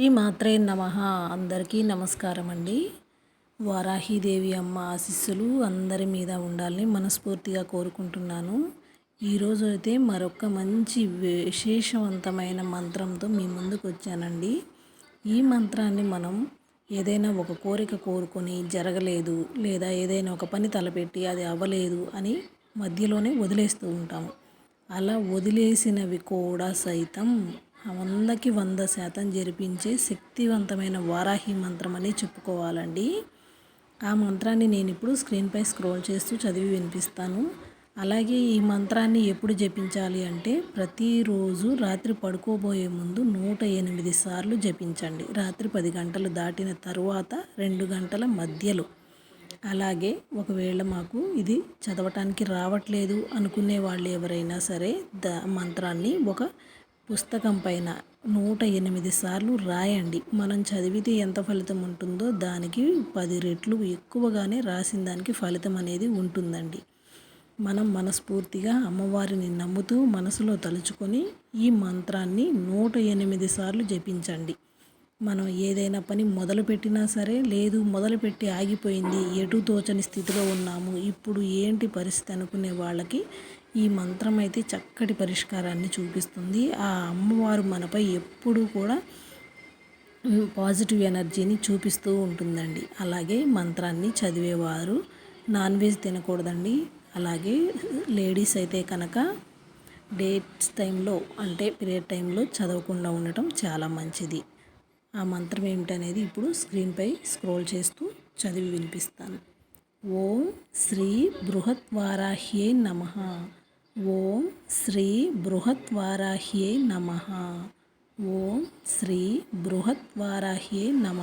శ్రీ మాత్రే నమ. అందరికీ నమస్కారం అండి వారాహిదేవి అమ్మ ఆశీస్సులు అందరి మీద ఉండాలని మనస్ఫూర్తిగా కోరుకుంటున్నాను. ఈరోజు అయితే మరొక మంచి విశేషవంతమైన మంత్రంతో మీ ముందుకు వచ్చానండి. ఈ మంత్రాన్ని మనం ఏదైనా ఒక కోరిక కోరుకొని జరగలేదు లేదా ఏదైనా ఒక పని తలపెట్టి అది అవ్వలేదు అని మధ్యలోనే వదిలేస్తూ ఉంటాము. అలా వదిలేసినవి కూడా సైతం వందకి వంద శాతం జరిపించే శక్తివంతమైన వారాహి మంత్రం అని చెప్పుకోవాలండి. ఆ మంత్రాన్ని నేను ఇప్పుడు స్క్రీన్పై స్క్రోల్ చేస్తూ చదివి వినిపిస్తాను. అలాగే ఈ మంత్రాన్ని ఎప్పుడు జపించాలి అంటే ప్రతిరోజు రాత్రి పడుకోబోయే ముందు నూట ఎనిమిది సార్లు జపించండి. రాత్రి పది గంటలు దాటిన తరువాత రెండు గంటల మధ్యలో. అలాగే ఒకవేళ మాకు ఇది చదవటానికి రావట్లేదు అనుకునే వాళ్ళు ఎవరైనా సరే ద మంత్రాన్ని ఒక పుస్తకం పైన నూట ఎనిమిది సార్లు రాయండి. మనం చదివితే ఎంత ఫలితం ఉంటుందో దానికి పది రెట్లు ఎక్కువగానే రాసిన దానికి ఫలితం అనేది ఉంటుందండి. మనం మనస్ఫూర్తిగా అమ్మవారిని నమ్ముతూ మనసులో తలుచుకొని ఈ మంత్రాన్ని నూట ఎనిమిది సార్లు జపించండి. మనం ఏదైనా పని మొదలుపెట్టినా సరే లేదు మొదలుపెట్టి ఆగిపోయింది ఎటు తోచని స్థితిలో ఉన్నాము ఇప్పుడు ఏంటి పరిస్థితి అనుకునే వాళ్ళకి ఈ మంత్రం అయితే చక్కటి పరిష్కారాన్ని చూపిస్తుంది. ఆ అమ్మవారు మనపై ఎప్పుడూ కూడా పాజిటివ్ ఎనర్జీని చూపిస్తూ ఉంటుందండి. అలాగే మంత్రాన్ని చదివేవారు. Non veg తినకూడదండి. అలాగే లేడీస్ అయితే కనుక డేట్స్ టైంలో అంటే పీరియడ్ టైంలో చదవకుండా ఉండటం చాలా మంచిది. ఆ మంత్రం ఏమిటనేది ఇప్పుడు స్క్రీన్పై స్క్రోల్ చేస్తూ చదివి వినిపిస్తాను. ఓం శ్రీ బృహత్వారాహ్యే నమ. ఓం శ్రీ బృహత్వారాహ్యే నమ. ఓం శ్రీ బృహత్వారాహ్యే నమ.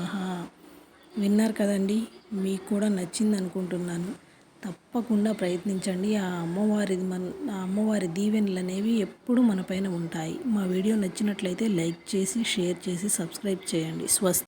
విన్నారు కదండి? మీకు కూడా నచ్చింది అనుకుంటున్నాను తప్పకుండా ప్రయత్నించండి. ఆ అమ్మవారి మన ఆ అమ్మవారి దీవెనలు అనేవి ఎప్పుడు మన పైన ఉంటాయి. మా వీడియో నచ్చినట్లయితే లైక్ చేసి షేర్ చేసి సబ్స్క్రైబ్ చేయండి. స్వస్తి